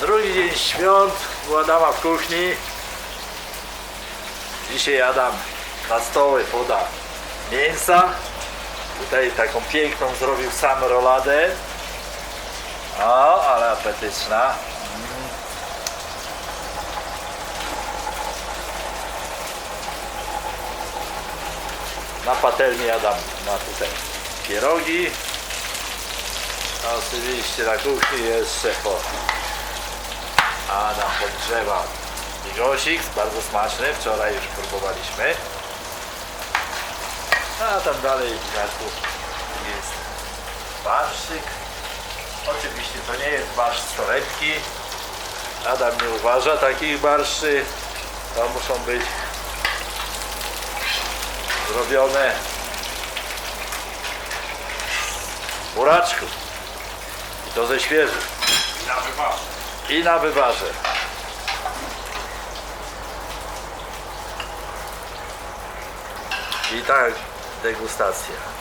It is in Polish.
Drugi dzień świąt u Adama w kuchni. Dzisiaj Adam na stoły poda mięsa. Tutaj taką piękną zrobił sam roladę. O, ale apetyczna. Mm. Na patelni Adam ma tutaj pierogi. A oczywiście na kuchni jest szefa. Adam podgrzewa bigosik, bardzo smaczny, wczoraj już próbowaliśmy. A tam dalej w jest barszyk. Oczywiście to nie jest barszcz z torebki. Adam nie uważa takich barszczy. To muszą być zrobione z buraczku. I to ze świeżych. I na wywarze. I tak degustacja.